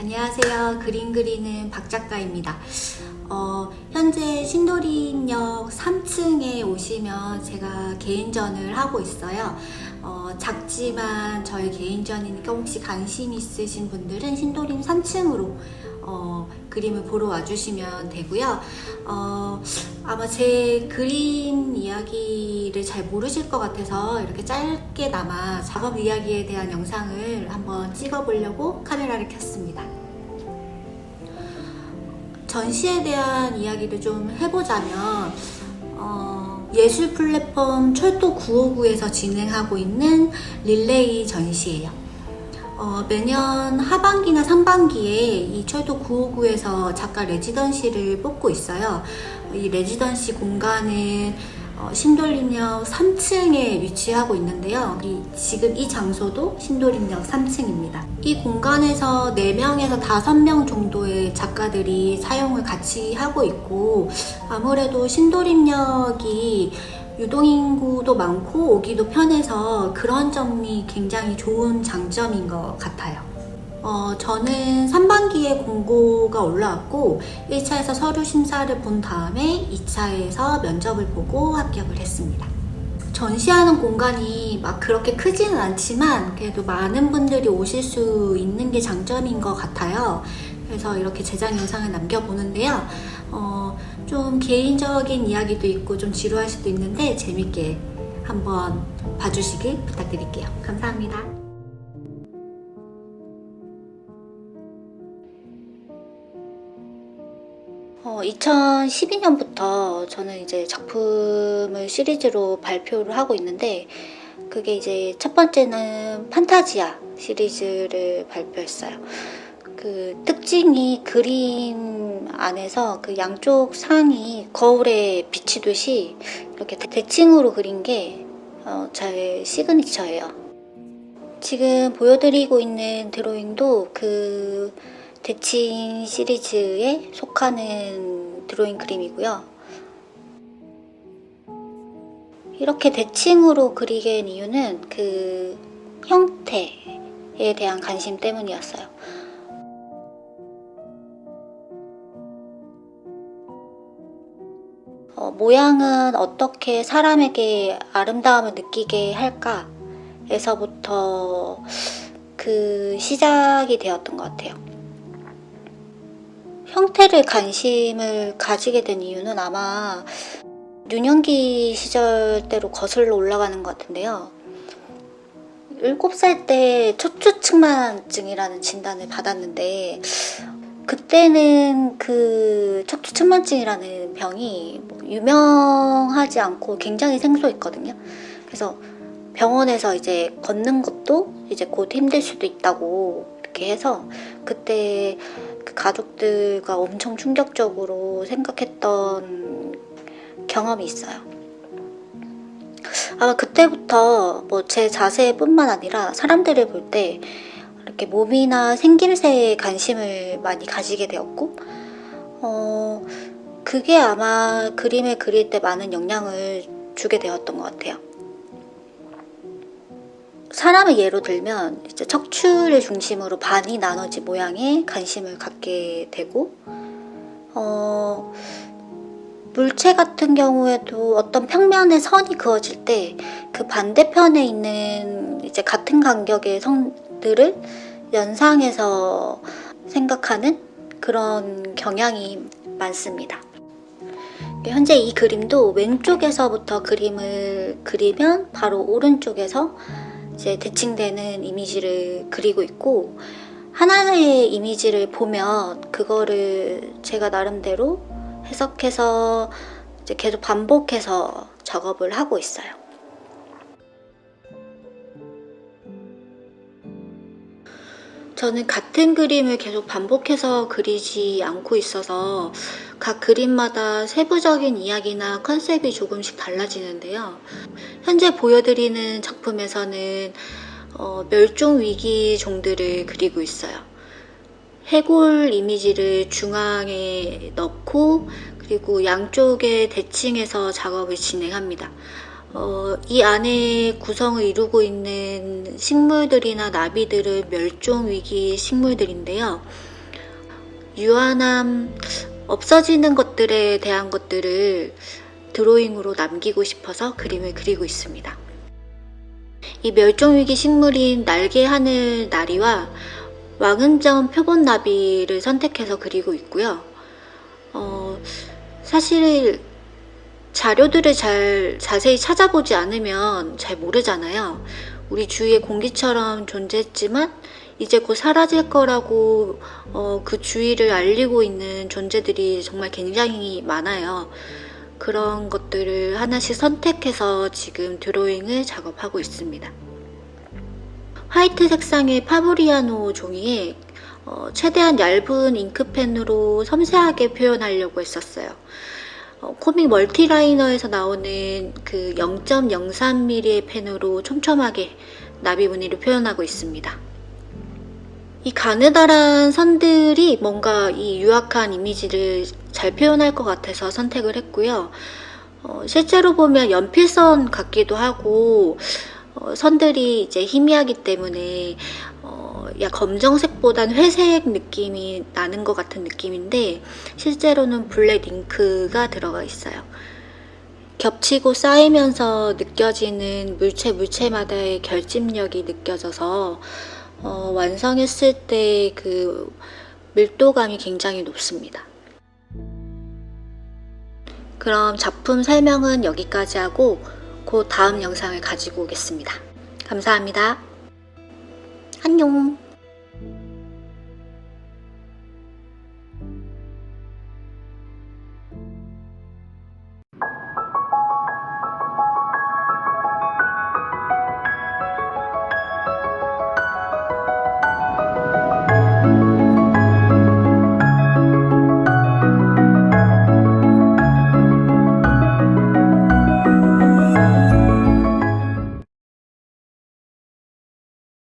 안녕하세요. 그림 그리는 박 작가입니다. 어, 현재 신도림역 3층에 오시면 제가 개인전을 하고 있어요. 어, 작지만 저의 개인전이니까 혹시 관심 있으신 분들은 신도림 3층으로 어, 그림을 보러 와주시면 되고요. 어, 아마 제 그림 이야기를 잘 모르실 것 같아서 이렇게 짧게나마 작업 이야기에 대한 영상을 한번 찍어보려고 카메라를 켰습니다. 전시에 대한 이야기를 좀 해보자면 어, 예술 플랫폼 철도 959에서 진행하고 있는 릴레이 전시예요. 어, 매년 하반기나 상반기에 이 철도 959에서 작가 레지던시를 뽑고 있어요. 이 레지던시 공간은 어, 신도림역 3층에 위치하고 있는데요. 이, 지금 이 장소도 신도림역 3층입니다. 이 공간에서 4명에서 5명 정도의 작가들이 사용을 같이 하고 있고 아무래도 신도림역이 유동인구도 많고 오기도 편해서 그런 점이 굉장히 좋은 장점인 것 같아요. 어, 저는 3반기에 공고가 올라왔고 1차에서 서류 심사를 본 다음에 2차에서 면접을 보고 합격을 했습니다. 전시하는 공간이 막 그렇게 크지는 않지만 그래도 많은 분들이 오실 수 있는 게 장점인 것 같아요. 그래서 이렇게 제작 영상을 남겨보는데요. 어, 좀 개인적인 이야기도 있고 좀 지루할 수도 있는데 재밌게 한번 봐주시길 부탁드릴게요. 감사합니다. 어, 2012년부터 저는 이제 작품을 시리즈로 발표를 하고 있는데 그게 이제 첫 번째는 판타지아 시리즈를 발표했어요. 그 특징이 그림 안에서 그 양쪽 상이 거울에 비치듯이 이렇게 대- 대칭으로 그린 게 어, 시그니처예요. 지금 보여드리고 있는 드로잉도 그 대칭 시리즈에 속하는 드로잉 그림이고요. 이렇게 대칭으로 그리게 된 이유는 그 형태에 대한 관심 때문이었어요. 어, 모양은 어떻게 사람에게 아름다움을 느끼게 할까 에서부터 그 시작이 되었던 것 같아요. 형태를 관심을 가지게 된 이유는 아마 유년기 시절 때로 거슬러 올라가는 것 같은데요. 7살 때 척추측만증이라는 진단을 받았는데 그때는 그 척추측만증이라는 병이 뭐 유명하지 않고 굉장히 생소했거든요. 그래서 병원에서 이제 걷는 것도 이제 곧 힘들 수도 있다고 이렇게 해서 그때 그 가족들과 엄청 충격적으로 생각했던 경험이 있어요. 아마 그때부터 뭐 제 자세뿐만 아니라 사람들을 볼 때 이렇게 몸이나 생김새에 관심을 많이 가지게 되었고, 어, 그게 아마 그림을 그릴 때 많은 영향을 주게 되었던 것 같아요. 사람을 예로 들면 이제 척추를 중심으로 반이 나눠진 모양에 관심을 갖게 되고, 어, 물체 같은 경우에도 어떤 평면에 선이 그어질 때 그 반대편에 있는 이제 같은 간격의 선들을 연상해서 생각하는 그런 경향이 많습니다. 현재 이 그림도 왼쪽에서부터 그림을 그리면 바로 오른쪽에서 이제 대칭되는 이미지를 그리고 있고 하나의 이미지를 보면 그거를 제가 나름대로 해석해서 이제 계속 반복해서 작업을 하고 있어요. 저는 같은 그림을 계속 반복해서 그리지 않고 있어서 각 그림마다 세부적인 이야기나 컨셉이 조금씩 달라지는데요. 현재 보여드리는 작품에서는 어, 멸종 위기 종들을 그리고 있어요. 해골 이미지를 중앙에 넣고 그리고 양쪽에 대칭해서 작업을 진행합니다. 어, 이 안에 구성을 이루고 있는 식물들이나 나비들은 멸종 위기 식물들인데요. 유한함, 없어지는 것들에 대한 것들을 드로잉으로 남기고 싶어서 그림을 그리고 있습니다. 이 멸종위기 식물인 날개 하늘 나리와 왕은점 표본나비를 선택해서 그리고 있고요. 어, 사실 자료들을 잘 자세히 찾아보지 않으면 잘 모르잖아요. 우리 주위에 공기처럼 존재했지만 이제 곧 사라질 거라고 어, 그 주위를 알리고 있는 존재들이 정말 굉장히 많아요. 그런 것들을 하나씩 선택해서 지금 드로잉을 작업하고 있습니다. 화이트 색상의 파브리아노 종이에 어, 최대한 얇은 잉크펜으로 섬세하게 표현하려고 했었어요. 어, 코믹 멀티라이너에서 나오는 그 0.03mm의 펜으로 촘촘하게 나비 무늬를 표현하고 있습니다. 이 가느다란 선들이 뭔가 이 유약한 이미지를 잘 표현할 것 같아서 선택을 했고요. 어, 실제로 보면 연필선 같기도 하고 어, 선들이 이제 희미하기 때문에 어, 야 검정색보단 회색 느낌이 나는 것 같은 느낌인데 실제로는 블랙 잉크가 들어가 있어요. 겹치고 쌓이면서 느껴지는 물체 물체마다의 결집력이 느껴져서 어, 완성했을 때 그 밀도감이 굉장히 높습니다. 그럼 작품 설명은 여기까지 하고 곧 다음 영상을 가지고 오겠습니다. 감사합니다. 안녕.